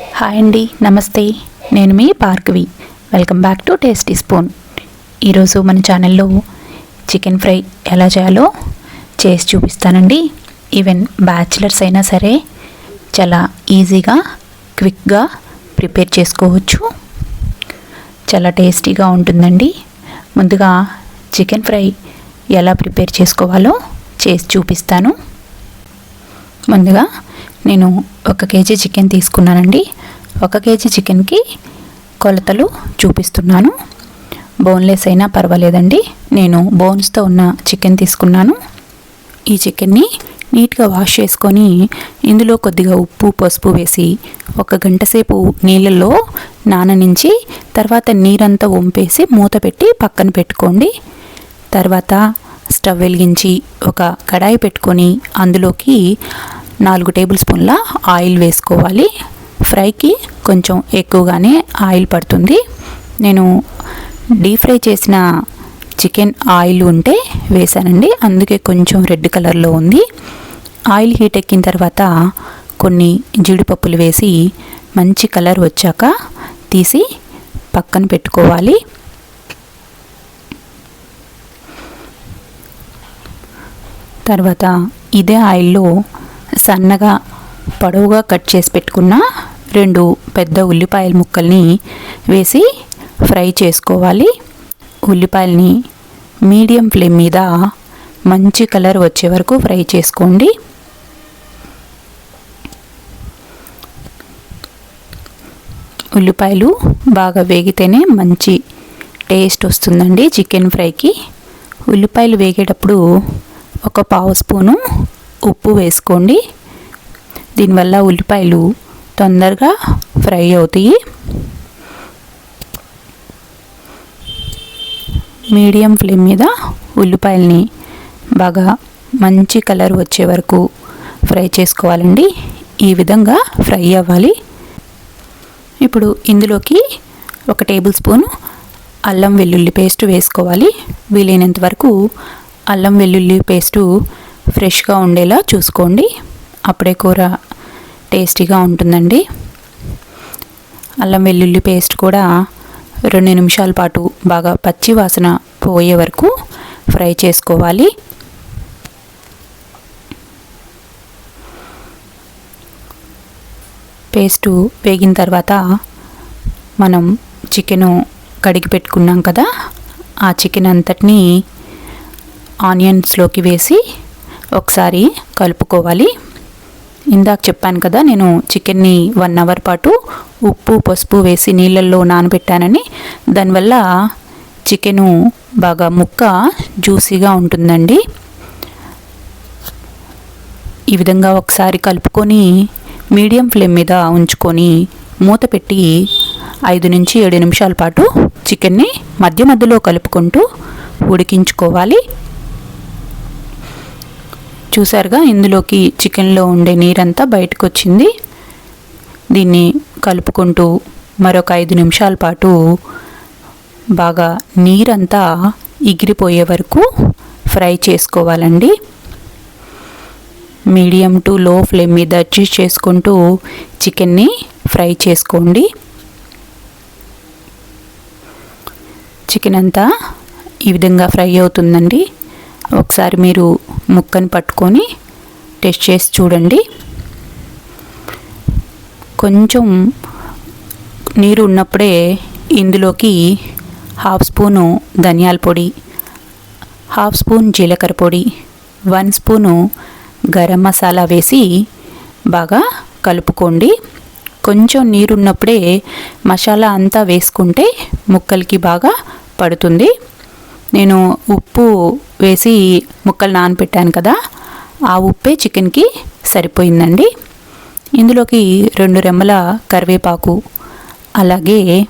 Hi అండి నమస్తే. నేను మీ పార్క్వి. Welcome back to tasty spoon. ఈరోజు మన ఛానల్లో చికెన్ ఫ్రై ఎలా చేయాలో చేసి చూపిస్తానండి. ఈవెన్ బ్యాచిలర్స్ అయినా సరే చాలా ఈజీగా క్విక్గా ప్రిపేర్ చేసుకోవచ్చు. చాలా టేస్టీగా ఉంటుందండి. ముందుగా చికెన్ ఫ్రై ఎలా ప్రిపేర్ చేసుకోవాలో చేసి చూపిస్తాను. ముందుగా నేను ఒక కేజీ చికెన్ తీసుకున్నానండి. ఒక కేజీ చికెన్కి కొలతలు చూపిస్తున్నాను. బోన్లెస్ అయినా పర్వాలేదండి. నేను బోన్స్తో ఉన్న చికెన్ తీసుకున్నాను. ఈ చికెన్ని నీట్గా వాష్ చేసుకొని ఇందులో కొద్దిగా ఉప్పు పసుపు వేసి ఒక గంట సేపు నీళ్ళల్లో నాననించి తర్వాత నీరంతా వంపేసి మూత పెట్టి పక్కన పెట్టుకోండి. తర్వాత స్టవ్ వెలిగించి ఒక కడాయి పెట్టుకొని అందులోకి నాలుగు టేబుల్ స్పూన్ల ఆయిల్ వేసుకోవాలి. ఫ్రైకి కొంచెం ఎక్కువగానే ఆయిల్ పడుతుంది. నేను డీప్ ఫ్రై చేసిన చికెన్ ఆయిల్ ఉంటే వేసానండి అందుకే కొంచెం రెడ్ కలర్లో ఉంది. ఆయిల్ హీట్ ఎక్కిన తర్వాత కొన్ని జీడిపప్పులు వేసి మంచి కలర్ వచ్చాక తీసి పక్కన పెట్టుకోవాలి. తర్వాత ఇదే ఆయిల్లో సన్నగా పొడవుగా కట్ చేసి పెట్టుకున్న రెండు పెద్ద ఉల్లిపాయల ముక్కల్ని వేసి ఫ్రై చేసుకోవాలి. ఉల్లిపాయల్ని మీడియం ఫ్లేమ్ మీద మంచి కలర్ వచ్చే వరకు ఫ్రై చేసుకోండి. ఉల్లిపాయలు బాగా వేగితేనే మంచి టేస్ట్ వస్తుందండి చికెన్ ఫ్రైకి. ఉల్లిపాయలు వేగేటప్పుడు ఒక పావు స్పూను ఉప్పు వేసుకోండి. దీనివల్ల ఉల్లిపాయలు తొందరగా ఫ్రై అవుతాయి. మీడియం ఫ్లేమ్ మీద ఉల్లిపాయల్ని బాగా మంచి కలర్ వచ్చే వరకు ఫ్రై చేసుకోవాలండి. ఈ విధంగా ఫ్రై అవ్వాలి. ఇప్పుడు ఇందులోకి ఒక టేబుల్ స్పూన్ అల్లం వెల్లుల్లి పేస్ట్ వేసుకోవాలి. వీలైనంత వరకు అల్లం వెల్లుల్లి పేస్టు ఫ్రెష్గా ఉండేలా చూసుకోండి. అప్పుడే కూర టేస్టీగా ఉంటుందండి. అల్లం వెల్లుల్లి పేస్ట్ కూడా రెండు నిమిషాల పాటు బాగా పచ్చి వాసన పోయే వరకు ఫ్రై చేసుకోవాలి. పేస్టు వేగిన తర్వాత మనం చికెను కడిగి పెట్టుకున్నాం కదా ఆ చికెన్ అంతటినీ ఆనియన్స్లోకి వేసి ఒకసారి కలుపుకోవాలి. ఇందాక చెప్పాను కదా నేను చికెన్ని వన్ అవర్ పాటు ఉప్పు పసుపు వేసి నీళ్ళల్లో నానబెట్టానని. దానివల్ల చికెను బాగా ముక్క జ్యూసీగా ఉంటుందండి. ఈ విధంగా ఒకసారి కలుపుకొని మీడియం ఫ్లేమ్ మీద ఉంచుకొని మూత పెట్టి ఐదు నుంచి ఏడు నిమిషాల పాటు చికెన్ని మధ్య మధ్యలో కలుపుకుంటూ ఉడికించుకోవాలి. చూసారుగా ఇందులోకి చికెన్లో ఉండే నీరంతా బయటకు వచ్చింది దీన్ని కలుపుకుంటూ మరొక ఐదు నిమిషాల పాటు బాగా నీరంతా ఎగిరిపోయే వరకు ఫ్రై చేసుకోవాలండి. మీడియం టు లో ఫ్లేమ్ మీద అడ్జస్ట్ చేసుకుంటూ చికెన్ని ఫ్రై చేసుకోండి. చికెన్ అంతా ఈ విధంగా ఫ్రై అవుతుందండి. ఒకసారి మీరు ముక్కని పట్టుకొని టెస్ట్ చేసి చూడండి. కొంచెం నీరు ఉన్నప్పుడే ఇందులోకి హాఫ్ స్పూను ధనియాల పొడి హాఫ్ స్పూన్ జీలకర్ర పొడి వన్ స్పూను గరం మసాలా వేసి బాగా కలుపుకోండి. కొంచెం నీరున్నప్పుడే మసాలా అంతా వేసుకుంటే ముక్కలకి బాగా పడుతుంది. నేను ఉప్పు వేసి ముక్కలు నానపెట్టాను కదా ఆ ఉప్పే చికెన్కి సరిపోయిందండి. ఇందులోకి రెండు రెమ్మల కరివేపాకు అలాగే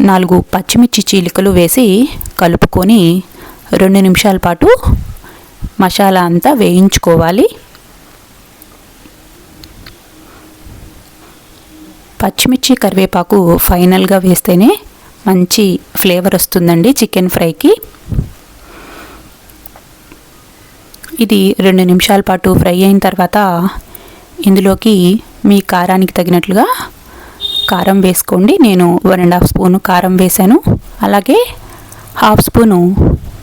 నాలుగు పచ్చిమిర్చి చీలికలు వేసి కలుపుకొని రెండు నిమిషాల పాటు మసాలా అంతా వేయించుకోవాలి. పచ్చిమిర్చి కరివేపాకు ఫైనల్గా వేస్తేనే మంచి ఫ్లేవర్ వస్తుందండి చికెన్ ఫ్రైకి. ఇది రెండు నిమిషాల పాటు ఫ్రై అయిన తర్వాత ఇందులోకి మీ కారానికి తగినట్లుగా కారం వేసుకోండి. నేను వన్ అండ్ హాఫ్ స్పూను కారం వేశాను. అలాగే హాఫ్ స్పూను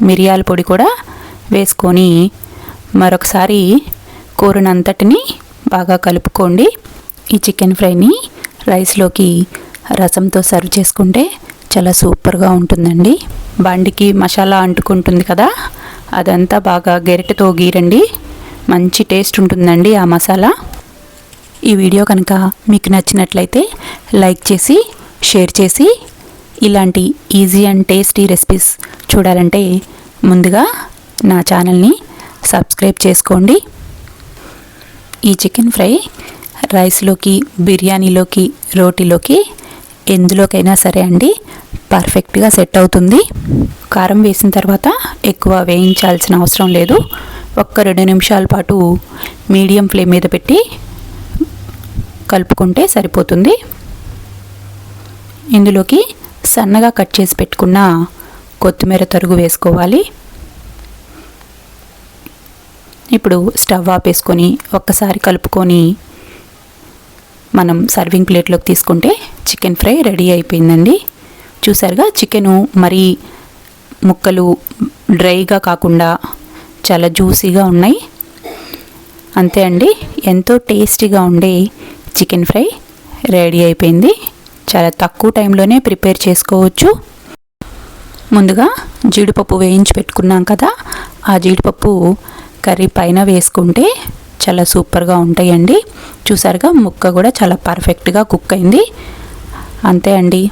మిరియాల పొడి కూడా వేసుకొని మరొకసారి కూరనంతటిని బాగా కలుపుకోండి. ఈ చికెన్ ఫ్రైని రైస్లోకి రసంతో సర్వ్ చేసుకుంటే చాలా సూపర్గా ఉంటుందండి. బండికి మసాలా అంటుకుంటుంది కదా అదంతా బాగా గెరిటతో గీరండి. మంచి టేస్ట్ ఉంటుందండి ఆ మసాలా. ఈ వీడియో కనుక మీకు నచ్చినట్లయితే లైక్ చేసి షేర్ చేసి ఇలాంటి ఈజీ అండ్ టేస్టీ రెసిపీస్ చూడాలంటే ముందుగా నా ఛానల్ని సబ్స్క్రైబ్ చేసుకోండి. ఈ చికెన్ ఫ్రై రైస్లోకి బిర్యానీలోకి రోటీలోకి ఎందులోకైనా సరే అండి పర్ఫెక్ట్గా సెట్ అవుతుంది. కారం వేసిన తర్వాత ఎక్కువ వేయించాల్సిన అవసరం లేదు. ఒక్క రెండు నిమిషాల పాటు మీడియం ఫ్లేమ్ మీద పెట్టి కలుపుకుంటే సరిపోతుంది. ఇందులోకి సన్నగా కట్ చేసి పెట్టుకున్న కొత్తిమీర తరుగు వేసుకోవాలి. ఇప్పుడు స్టవ్ ఆపేసుకొని ఒక్కసారి కలుపుకొని మనం సర్వింగ్ ప్లేట్లోకి తీసుకుంటే చికెన్ ఫ్రై రెడీ అయిపోయిందండి. చూసారుగా చికెను మరీ ముక్కలు డ్రైగా కాకుండా చాలా జ్యూసీగా ఉన్నాయి. అంతే అండి. ఎంతో టేస్టీగా ఉండే చికెన్ ఫ్రై రెడీ అయిపోయింది. చాలా తక్కువ టైంలోనే ప్రిపేర్ చేసుకోవచ్చు. ముందుగా జీడిపప్పు వేయించి పెట్టుకున్నాం కదా ఆ జీడిపప్పు కర్రీ పైన వేసుకుంటే చాలా సూపర్గా ఉంటాయండి. చూసారుగా ముక్క కూడా చాలా పర్ఫెక్ట్గా కుక్ అయింది. అంతే అండి.